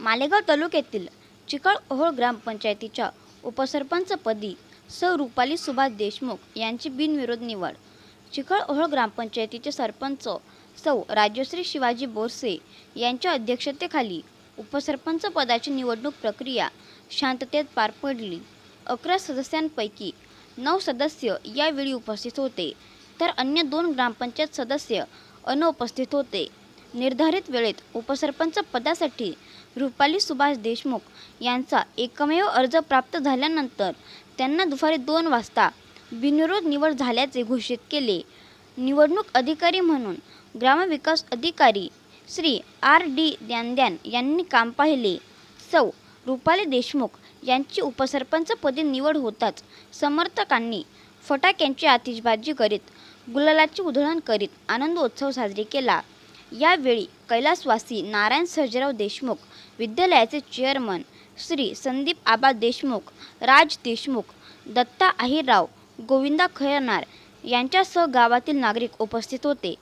मालेगाव तालुक्यातील चिकळओहोळ ग्रामपंचायतीच्या उपसरपंचपदी स रुपाली सुभाष देशमुख यांची बिनविरोध निवड. चिकळओहोळ ग्रामपंचायतीचे सरपंच सौ राजश्री शिवाजी बोरसे यांच्या अध्यक्षतेखाली उपसरपंच पदाची निवडणूक प्रक्रिया शांततेत पार पडली. अकरा सदस्यांपैकी नऊ सदस्य यावेळी उपस्थित होते तर अन्य दोन ग्रामपंचायत सदस्य अनुपस्थित होते. निर्धारित वेळेत उपसरपंच पदासाठी रुपाली सुभाष देशमुख यांचा एकमेव अर्ज प्राप्त झाल्यानंतर त्यांना दुपारी दोन वाजता बिनविरोध निवड झाल्याचे घोषित केले. निवडणूक अधिकारी म्हणून ग्रामविकास अधिकारी श्री आर डी द्यानद्यान यांनी काम पाहिले. सौ. रुपाली देशमुख यांची उपसरपंचपदी निवड होताच समर्थकांनी फटाक्यांची आतिषबाजी करीत गुलालाची उधळण करीत आनंदोत्सव साजरी केला. यावेळी कैलासवासी नारायण सर्जेराव देशमुख विद्यालयाचे चेअरमन श्री संदीप आबा देशमुख राज देशमुख दत्ता आहिरराव गोविंदा खैरनार यांच्यासह गावातील नागरिक उपस्थित होते.